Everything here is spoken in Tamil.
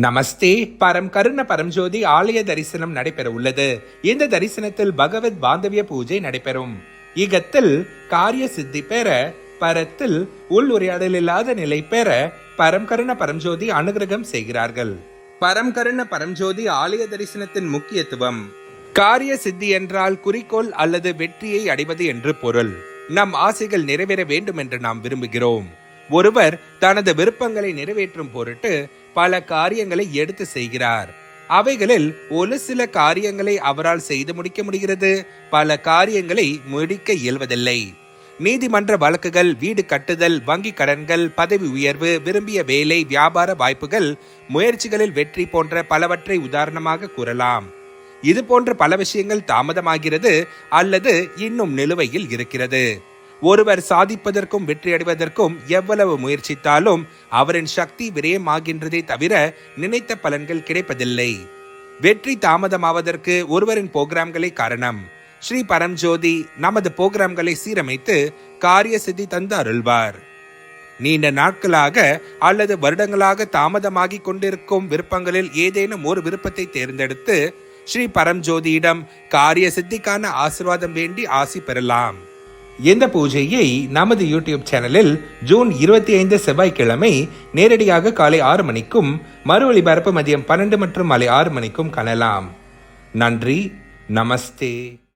நமஸ்தே பரம் கருண பரம்ஜோதி ஆலய தரிசனம் நடைபெற உள்ளது இந்த தரிசனத்தில் பகவத் பாந்தவிய பூஜை நடைபெறும். இகத்தில் காரிய சித்தி பெற பரத்தில் உள் உரையாடல் இல்லாத நிலை பெற பரம் கருண பரம்ஜோதி அனுகிரகம் செய்கிறார்கள். பரம் கருண பரம்ஜோதி ஆலய தரிசனத்தின் முக்கியத்துவம். காரிய சித்தி என்றால் குறிக்கோள் அல்லது வெற்றியை அடைவது என்று பொருள். நம் ஆசைகள் நிறைவேற வேண்டும் என்று நாம் விரும்புகிறோம். ஒருவர் தனது விருப்பங்களை நிறைவேற்றும் பொருட்டு பல காரியங்களை எடுத்து செய்கிறார். அவைகளில் ஒரு சில காரியங்களை அவரால் செய்து முடிக்க முடிகிறது பல காரியங்களை முடிக்க இயல்வதில்லை. நீதிமன்ற வழக்குகள் வீடு கட்டுதல் வங்கி கடன்கள் பதவி உயர்வு விரும்பிய வேலை வியாபார வாய்ப்புகள் முயற்சிகளில் வெற்றி போன்ற பலவற்றை உதாரணமாக கூறலாம். இது போன்ற பல விஷயங்கள் தாமதமாகிறது அல்லது இன்னும் நிலுவையில் இருக்கிறது. ஒருவர் சாதிப்பதற்கும் வெற்றியடைவதற்கும் எவ்வளவு முயற்சித்தாலும் அவரின் சக்தி விரயமாகின்றதே தவிர நினைத்த பலன்கள் கிடைப்பதில்லை. வெற்றி தாமதமாவதற்கு ஒருவரின் புரோகிராம்களே காரணம். ஸ்ரீ பரம்ஜோதி நமது புரோகிராம்களை சீரமைத்து காரிய சித்தி தந்து அருள்வார். நீண்ட நாட்களாக அல்லது வருடங்களாக தாமதமாகிக் கொண்டிருக்கும் விருப்பங்களில் ஏதேனும் ஒரு விருப்பத்தை தேர்ந்தெடுத்து ஸ்ரீ பரம்ஜோதியிடம் காரிய சித்திக்கான ஆசிர்வாதம் வேண்டி ஆசி பெறலாம். இந்த பூஜையை நமது யூடியூப் சேனலில் ஜூன் இருபத்தி ஐந்து செவ்வாய்க்கிழமை நேரடியாக காலை ஆறு மணிக்கும் மறு ஒளிபரப்பு மதியம் பன்னெண்டு மற்றும் மாலை ஆறு மணிக்கும் காணலாம். நன்றி. நமஸ்தே.